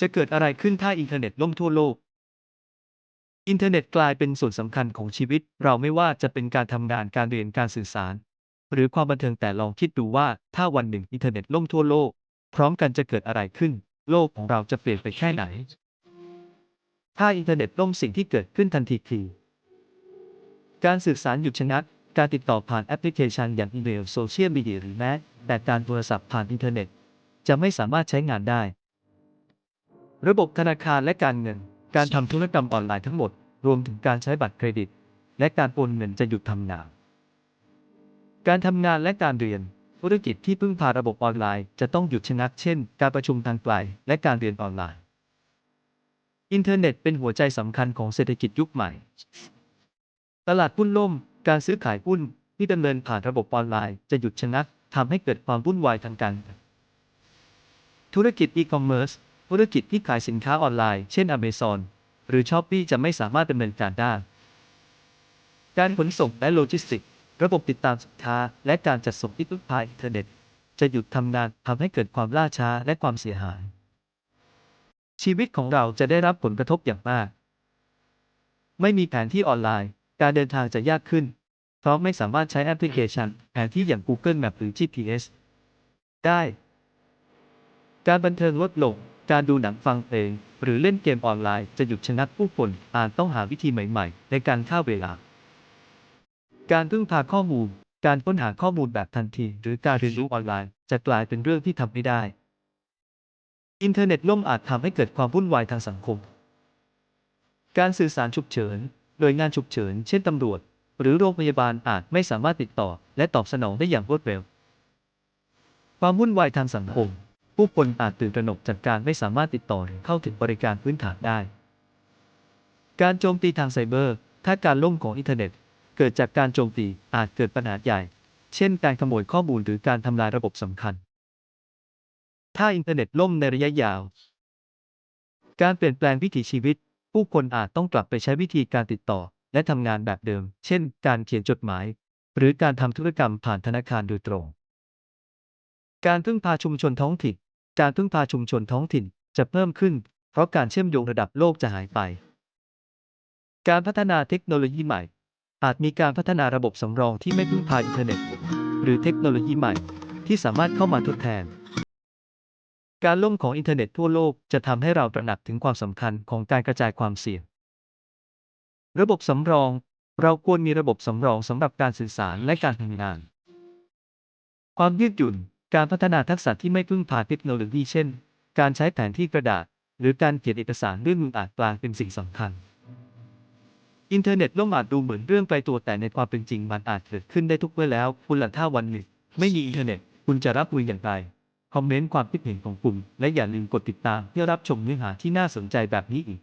จะเกิดอะไรขึ้นถ้าอินเทอร์เน็ตล่มทั่วโลก อินเทอร์เน็ตกลายเป็นส่วนสำคัญของชีวิต เราไม่ว่าจะเป็นการทำงานการเรียนการสื่อสาร หรือความบันเทิงแต่ลองคิดดูว่าถ้าวันหนึ่งอินเทอร์เน็ตล่มทั่วโลก พร้อมกันจะเกิดอะไรขึ้น โลกของเราจะเปลี่ยนไปแค่ไหน ถ้าอินเทอร์เน็ตล่มสิ่งที่เกิดขึ้นทันทีคือ การสื่อสารหยุดชะงักการติดต่อผ่านแอปพลิเคชันอย่างอีเมลโซเชียลมีเดียหรือแม้แต่การโทรศัพท์ผ่านอินเทอร์เน็ต จะไม่สามารถใช้งานได้ ระบบธนาคารและการเงิน การทำธุรกรรมออนไลน์ทั้งหมด รวมถึงการใช้บัตรเครดิต และการโอนเงินจะหยุดทำงาน การทำงานและการเรียน ธุรกิจที่พึ่งพาระบบออนไลน์จะต้องหยุดชะงักเช่น การประชุมทางไกลและการเรียนออนไลน์ อินเทอร์เน็ตเป็นหัวใจสำคัญของเศรษฐกิจยุคใหม่ ตลาดหุ้นล่ม การซื้อขายหุ้นที่ดำเนินผ่านระบบออนไลน์จะหยุดชะงักทำให้เกิดความวุ่นวายทางการ ธุรกิจอีคอมเมิร์ซ ธุรกิจที่ขายสินค้าออนไลน์เช่น Amazon หรือ Shopee จะไม่สามารถดำเนินการได้ การขนส่งและโลจิสติกส์ระบบติดตามสินค้า และการจัดส่งที่พึ่งพาอินเทอร์เน็ต จะหยุดทำงานทำให้เกิดความล่าช้าและความเสียหาย ชีวิตของเราจะได้รับผลกระทบอย่างมาก ไม่มีแผนที่ออนไลน์ การเดินทางจะยากขึ้น เพราะไม่สามารถใช้แอปพลิเคชัน แผนที่อย่าง Google Map หรือ GPS ได้ การบันเทิงลดลง การดูหนังฟังเพลง หรือเล่นเกมออนไลน์จะหยุดชะงักผู้คนอาจต้องหาวิธีใหม่ๆ ในการฆ่าเวลา การพึ่งพาข้อมูล การค้นหาข้อมูลแบบทันที หรือการเรียนรู้ออนไลน์ จะกลายเป็นเรื่องที่ทำไม่ได้ อินเทอร์เน็ตล่มอาจทำให้เกิดความวุ่นวายทางสังคม การสื่อสารฉุกเฉิน โดยงานฉุกเฉิน เช่นตำรวจ หรือโรงพยาบาลอาจไม่สามารถติดต่อ และตอบสนองได้อย่างรวดเร็ว ความวุ่นวายทางสังคม ผู้คนอาจตื่นตระหนกจากการไม่สามารถติดต่อเข้าถึงบริการพื้นฐานได้ การโจมตีทางไซเบอร์ ถ้าการล่มของอินเทอร์เน็ต เกิดจากการโจมตีอาจเกิดปัญหาใหญ่ เช่น การขโมยข้อมูลหรือการทำลายระบบสำคัญ ถ้าอินเทอร์เน็ตล่มในระยะยาว การเปลี่ยนแปลงวิถีชีวิต ผู้คนอาจต้องกลับไปใช้วิธีการติดต่อ และทำงานแบบเดิม เช่น การเขียนจดหมาย หรือการทำธุรกรรมผ่านธนาคารโดยตรง การพึ่งพาชุมชนท้องถิ่น การพึ่งพาชุมชนท้องถิ่นจะเพิ่มขึ้น เพราะการเชื่อมโยงระดับโลกจะหายไป การพัฒนาเทคโนโลยีใหม่ อาจมีการพัฒนาระบบสำรองที่ไม่พึ่งพาอินเทอร์เน็ต หรือเทคโนโลยีใหม่ ที่สามารถเข้ามาทดแทน การล่มของอินเทอร์เน็ตทั่วโลกจะทำให้เราตระหนักถึงความสำคัญของการกระจายความเสี่ยง ระบบสำรอง เราควรมีระบบสำรองสำหรับการสื่อสารและการทำงาน ความยืดหยุ่น การพัฒนาทักษะที่ไม่พึ่งพาเทคโนโลยีเช่น การใช้แผนที่กระดาษ หรือการเขียนเอกสารด้วยมืออาจกลายเป็นสิ่งสำคัญ อินเทอร์เน็ตล่มอาจดูเหมือนเรื่องไกลตัวแต่ในความเป็นจริงมันอาจเกิดขึ้นได้ทุกเมื่อแล้ว คุณหลังถ้าวันหนึ่งไม่มีอินเทอร์เน็ต คุณจะรับมืออย่างไร คอมเมนต์ความคิดเห็นของคุณ และอย่าลืมกดติดตามเพื่อรับชมเนื้อหาที่น่าสนใจแบบนี้อีก